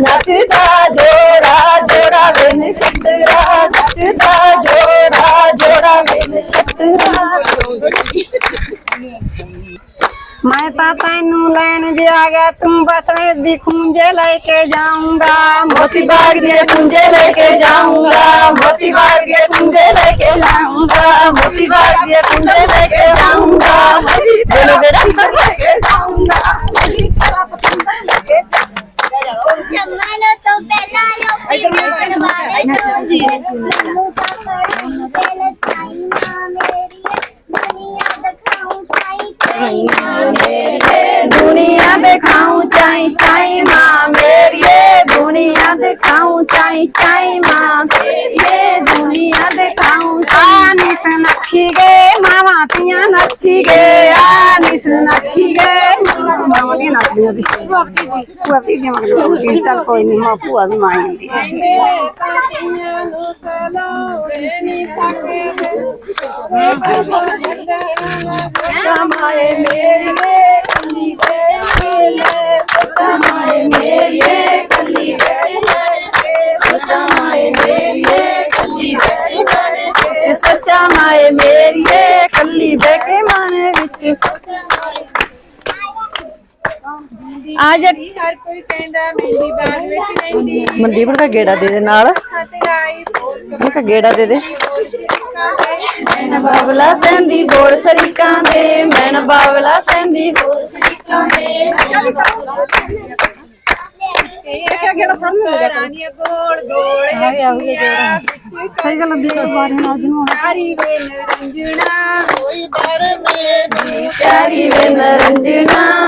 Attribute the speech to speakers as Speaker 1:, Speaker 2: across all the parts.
Speaker 1: ਨੱਚਦਾ ਜੋੜਾ ਜੋੜਾ ਵੇਨ ਛਤਰਾ। ਨੱਚਦਾ ਜੋੜਾ ਜੋੜਾ ਵੇਨ ਛਤਰਾ।
Speaker 2: ਮੈਂ ਤਾਂ ਤੈਨੂੰ ਲੈਣ ਜੇ ਆ ਗਿਆ, ਤੂੰ ਬਸਵੇਂ ਦੀ ਖੁੰਝੇ ਲੈ ਕੇ ਜਾਊਂਗਾ।
Speaker 1: ਮੋਤੀ ਬਾਗ
Speaker 3: ਦੇ ਖੁੰਝੇ ਲੈ ਕੇ ਜਾਊਂਗਾ। ਮੋਤੀ ਬਾਗ ਦੇ ਖੁੰਝੇ ਲੈ ਕੇ ਜਾਊਂਗਾ। ਮੋਤੀ ਬਾਗ ਦੇ ਖੁੰਝੇ ਲੈ ਕੇ ਜਾਊਂਗਾ।
Speaker 1: दुनिया दिखाऊँ, चाई चाई, माँ मेरी दुनिया दिखाऊँ, चाई चाई, माँ ये दुनिया दिखाऊँ,
Speaker 2: चाई। नखी गे, मामा पिया नची गे ਨਹੀਂ ਨੱਚਦੀਆਂ ਸੀ। ਭੂਆ ਵੀ ਜੀ ਮਗਰ ਦੀ ਚੱਲ ਕੋਈ ਨਹੀਂ ਮਾਂ ਭੂਆ ਵੀ ਮਾਂ ਹੁੰਦੀ ਹੈ
Speaker 1: ਸੱਚਾ ਮਾਏ ਮੇਰੀਏ, ਕੱਲੀ ਬਹਿ ਕੇ ਮਨ ਵਿੱਚ। ਸੱਚਾ ਆ ਜਾ
Speaker 4: ਹਰ ਕੋਈ ਕਹਿੰਦਾ ਮਹਿੰਦੀ ਬਾਗ ਵਿੱਚ ਰਹਿੰਦੀ
Speaker 1: ਮਨਦੀਪ ਦਾ ਗੇੜਾ ਦੇ ਦੇ ਨਾਲ।
Speaker 4: ਸਤਿਗਾਈ ਬੋਲ
Speaker 1: ਗੇੜਾ ਦੇ ਦੇ। ਬਾਬਲਾ ਸੈਂਦੀ ਬੋੜ ਸਰੀਕਾਂ ਦੇ। ਮੈਂ ਨਾ ਬਾਬਲਾ ਸੈਂਦੀ ਬੋੜ ਸਰੀਕਾਂ ਦੇ।
Speaker 4: ਕਿਆ ਕਿਹੜਾ ਸਾਹਮਣੇ ਲੱਗਾ ਰਾਣੀਆ ਗੋਲ ਗੋਲ
Speaker 2: ਸਹੀ ਗੱਲ ਦੇ ਬਾਰੇ ਨਾਲ
Speaker 4: ਜਿਹਨੂੰ
Speaker 1: ਪਿਆਰੀ ਵੇ ਨਰੰਜਣਾ। ਹੋਈ ਬਾਰੇ ਮੇ ਪਿਆਰੀ ਵੇ ਨਰੰਜਣਾ।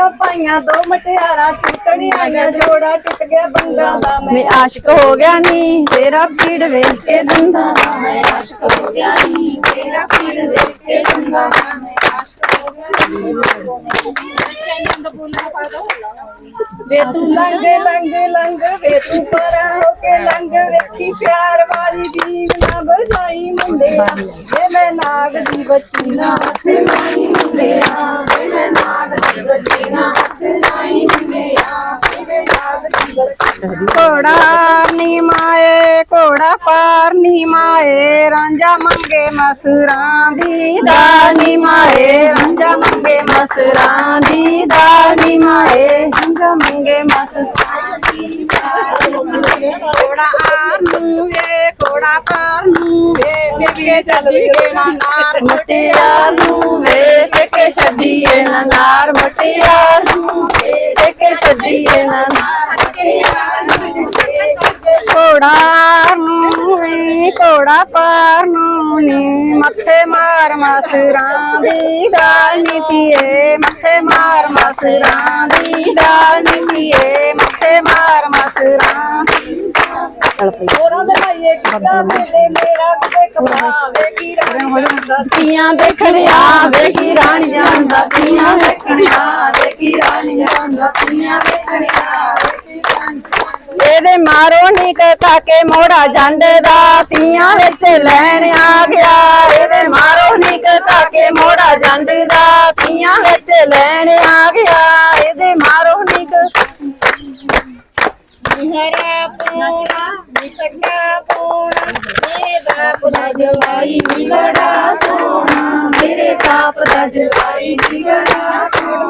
Speaker 2: ਤੇ ਪਿੰਡਾ ਪਾਈਆਂ ਦੋ ਮਟਿਆਰਾਂ ਟੁੱਟਣੀਆਂ ਨੇ ਜੋੜਾ ਟੁੱਟ ਗਿਆ ਬੰਗਾ ਦਾ
Speaker 1: ਮੈਂ। ਆਸ਼ਕ ਹੋ ਗਿਆ ਨੀ ਤੇਰਾ ਪੀੜ ਵੇਖ ਕੇ ਦੰਦਾ। ਮੈਂ ਆਸ਼ਕ ਹੋ ਗਿਆ ਨੀ ਤੇਰਾ ਪੀੜ ਵੇਖ ਕੇ ਦੰਦਾ। ਮੈਂ ਆਸ਼ਕ ਹੋ
Speaker 2: ਵੇ ਤੂੰ ਲੰਗ ਲੰਗ ਲੰਗ ਵੇ ਤੂੰ ਪਰਾਂ ਹੋ ਕੇ ਲੰਗ ਵੇਖੀ ਪਿਆਰ ਵਾਲੀ ਦੀ ਨਾ ਬਜਾਈ ਮੁੰਡਿਆ। ਵੇ ਮੈਂ ਨਾਗ ਦੀ ਬੱਚੀ ਨਾ। ਹੱਥ ਮਾਈ ਮੁੰਡਿਆ ਵੇ ਮੈਂ ਨਾਗ ਦੀ ਬੱਚੀ ਘੋੜਾ ਨੀ ਮਾਏ, ਘੋੜਾ ਪਾਰ ਨੀ ਮਾਏ, ਰਾਂਝਾ ਮੰਗੇ ਮਸਰਾਂ ਦੀ
Speaker 1: ਦਾਨੀ ਮਾਏ, ਰਾਂਝਾ ਮੰਗੇ ਮਸਰਾਂ ਦੀ ਦਾਨੀ ਮਾਏ, ਰਾਂਝਾ ਮੰਗੇ ਮਸ
Speaker 2: ਘੋੜਾ ਪਾਰ ਨੂੰ ਵੇ ਫਿਰ ਕੇ ਚੱਲੀ ਗੇ ਨਾ ਨਾਰ
Speaker 1: ਮਟਿਆਰ ਨੂੰ ਵੇਖ ਕੇ ਛੱਡੀਏ ਨਾ ਨਾਰ ਮਟਿਆਰ ਨੂੰ ਵੇਖ ਕੇ ਛੱਡੀਏ ਨਾ ਨਾਰ
Speaker 2: ਘੋੜਾ ਨੂੰ ਨੀ ਘੋੜਾ ਪਾਰ ਨੂੰ ਨੀ। ਮੱਥੇ ਮਾਰ ਮਸਰਾਂ ਦੀ ਦਾਲ ਨੀਤੀਏ ਮੱਥੇ ਮਾਰ ਮਸਰਾਂ ਦੀ ਦਾਲ ਨੀਤੀਏ ਹੋਰਾਂ ਦੇ ਭਾਈਏ ਕਿੱਦਾਂ ਮੇਰੇ ਮੇਰਾ ਕਿਤੇ ਕਪੜਾ ਵੇ ਕੀ ਰੰਗ ਦਾ
Speaker 1: ਤੀਆਂ ਦੇਖਣਿਆ ਵੇਖੀ ਰਾਣੀ ਜਾਂਦਾ। ਤੀਆਂ ਵੇਖਣਿਆ ਵੇਖੀ ਰਾਣੀ ਜਾਂਦਾ। ਤੀਆਂ ਵੇਖਣਿਆ ਇਹਦੇ ਮਾਰੋ ਨੀ ਕਾਕੇ ਮੋੜਾ ਜੰਡ ਦਾ। ਤੀਆਂ ਵਿੱਚ ਲੈਣ ਆ ਗਿਆ। ਇਹਦੇ ਮਾਰੋ ਨੀ ਕਾਕੇ ਮੋੜਾ ਜੰਡ ਦਾ। ਤੀਆਂ ਵਿੱਚ ਲੈਣ ਆ ਗਿਆ।
Speaker 4: ਨਿਕਟਾ ਪੋਣਾ, ਮੇਰੇ ਬਾਪ ਦਾ
Speaker 1: ਜਵਾਈ ਨੀ ਬੜਾ ਸੋਹਣਾ, ਮੇਰੇ ਬਾਪ ਦਾ ਜਵਾਈ ਨੀ ਬੜਾ ਸੋਹਣਾ।